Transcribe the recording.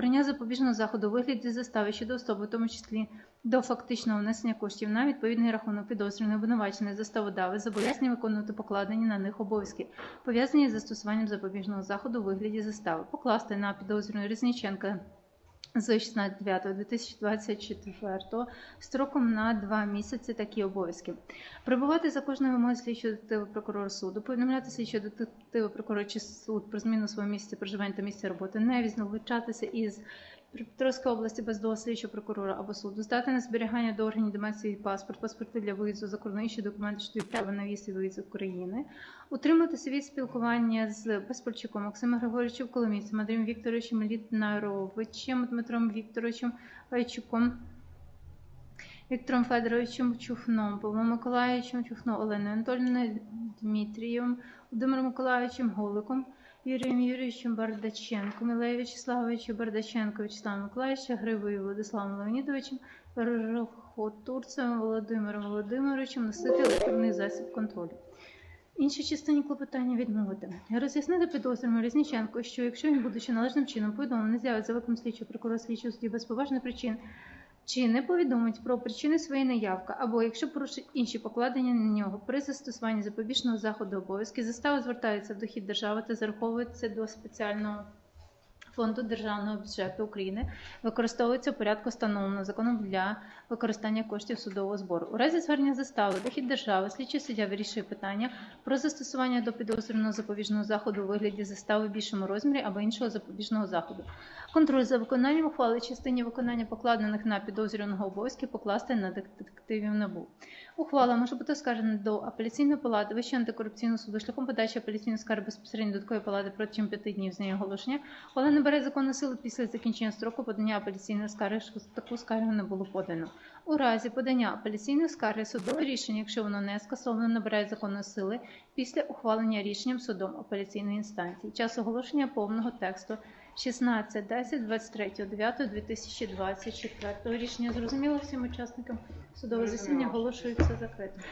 обрання запобіжного заходу у вигляді застави щодо особи, в тому числі до фактичного внесення коштів на відповідний рахунок підозрюваної обвинуваченої заставодави зобов'язані виконувати покладені на них обов'язки, пов'язані з застосуванням запобіжного заходу у вигляді застави, покласти на підозрюваної Резніченка з 16.09.2024 строком на два місяці такі обов'язки. Прибувати за кожною вимогою слідчого детектива прокурора суду, повідомляти слідчого детектива прокурора чи суд про зміну свого місця проживання та місця роботи, не визначатися із Петровської області без дозволу слідчого прокурора або суду, здати на зберігання до органів демеції паспорт, паспорти для виїзду за кордон, інші документи, що дають на в'їзд і виїзд з України, утриматися від спілкування з Безпольчуком, Максимом Григорьовичем Коломійцем, Андрієм Вікторовичем Літнаровичем, Дмитром Вікторовичем Вайчуком, Віктором Федоровичем Чухном, Павлом Миколаївичем Чухно, Оленою Анатольовною Дмитрієм, Володимиром Миколаївичем Голиком, Юрієм Юрійовичем Бардаченком, Ілею Вячеславовичем Бардаченко, Вячеславом Миколаївичем, Гривою Владиславом Леонідовичем, Турцем Володимиром Володимировичем носити електронний засіб контролю. Іншій частині клопотання відмовити. Роз'яснити підозрюваному Різніченко, що якщо він, будучи належним чином повідомлений, з'явиться викликом слідчого прокурора слідчого судді без поважних причин, чи не повідомить про причини своєї неявки, або якщо порушить інші покладення на нього при застосуванні запобіжного заходу обов'язки, застава звертається в дохід держави та зараховується до спеціального фонду державного бюджету України, використовується у порядку встановленого законом для використання коштів судового збору. У разі звернення застави дохід держави слідчий суддя вирішує питання про застосування до підозрюваного запобіжного заходу у вигляді застави в більшому розмірі або іншого запобіжного заходу. Контроль за виконанням ухвали частині виконання покладених на підозрюваного обов'язків покласти на детективів НАБУ. Ухвала може бути оскаржена до апеляційної палати Вищого антикорупційного суду шляхом подачі апеляційної скарги безпосередньо до такої палати протягом п'яти днів з неї оголошення, але не бере законну силу після закінчення строку подання апеляційної скарги, що таку скаргу не було подано. У разі подання апеляційної скарги судове рішення, якщо воно не скасовано, набирає законної сили після ухвалення рішенням судом апеляційної інстанції. Час оголошення повного тексту 16, 10, 23, 9, 2024 рішення зрозуміло всім учасникам судового засідання оголошується закритим.